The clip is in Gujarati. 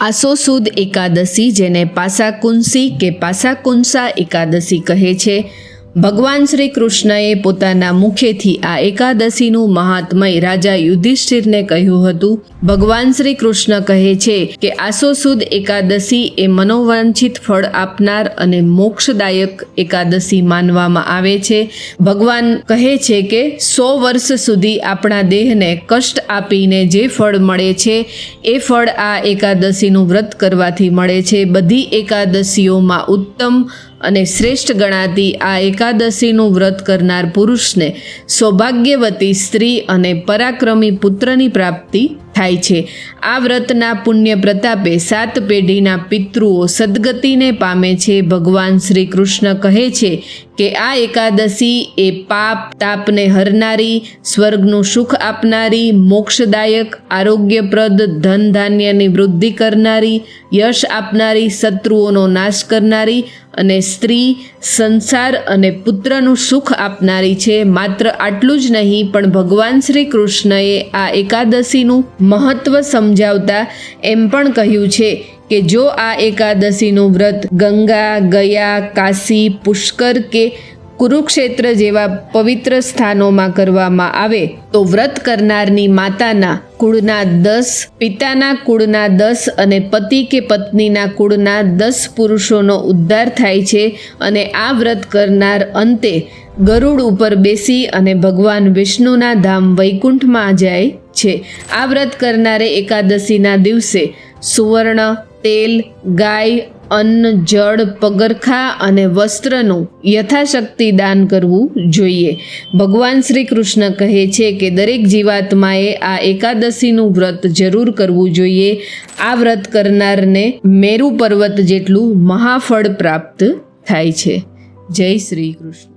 આસો સુદ એકાદશી જેને પાસાકુંસી કે પાસાકુંસા એકાદશી કહે છે. ભગવાન શ્રી કૃષ્ણએ પોતાના મુખેથી આ એકાદશીનું મહાત્મય રાજા યુધિષ્ઠિરને કહ્યું હતું. ભગવાન શ્રી કૃષ્ણ કહે છે કે આસો સુદ એકાદશી એ મનોવાંછિત ફળ આપનાર અને મોક્ષદાયક એકાદશી માનવામાં આવે છે. ભગવાન કહે છે કે સો વર્ષ સુધી આપણા દેહને કષ્ટ આપીને જે ફળ મળે છે, એ ફળ આ એકાદશીનું વ્રત કરવાથી મળે છે. બધી એકાદશીઓમાં ઉત્તમ અને શ્રેષ્ઠ ગણાતી આ એકાદશીનું વ્રત કરનાર પુરુષને સૌભાગ્યવતી સ્ત્રી અને પરાક્રમી પુત્રની પ્રાપ્તિ થાય છે. આ વ્રતના પુણ્ય પ્રતાપે સાત પેઢીના પિતૃઓ સદગતિને પામે છે. ભગવાન શ્રી કૃષ્ણ કહે છે કે આ એકાદશી એ પાપ, તાપને હરનારી, સ્વર્ગનું સુખ આપનારી, મોક્ષદાયક, આરોગ્યપ્રદ ધન ધાન્યની વૃદ્ધિ કરનારી, યશ આપનારી, શત્રુઓનો નાશ કરનારી અને સ્ત્રી, સંસાર અને પુત્રનું સુખ આપનારી છે. માત્ર આટલું જ નહીં, પણ ભગવાન શ્રી કૃષ્ણએ આ એકાદશીનું મહત્વ સમજાવતા એમ પણ કહ્યું છે કે જો આ એકાદશીનું વ્રત ગંગા, ગયા, કાશી, પુષ્કર કે કુરુક્ષેત્ર જેવા પવિત્ર સ્થાનોમાં કરવામાં આવે, તો વ્રત કરનારની માતાના કુળના દસ, પિતાના કુળના દસ અને પતિ કે પત્નીના કુળના દસ પુરુષોનો ઉદ્ધાર થાય છે અને આ વ્રત કરનાર અંતે ગરુડ ઉપર બેસી અને ભગવાન વિષ્ણુના ધામ વૈકુંઠમાં જાય છે. આ વ્રત કરનારે એકાદશીના દિવસે સુવર્ણ, તેલ, ગાય, અન્ન, જળ, પગરખા અને વસ્ત્રનું યથાશક્તિ દાન કરવું જોઈએ. ભગવાન શ્રી કૃષ્ણ કહે છે કે દરેક જીવાત્માએ આ એકાદશીનું વ્રત જરૂર કરવું જોઈએ. આ વ્રત કરનારને મેરુ પર્વત જેટલું મહાફળ પ્રાપ્ત થાય છે. જય શ્રી કૃષ્ણ.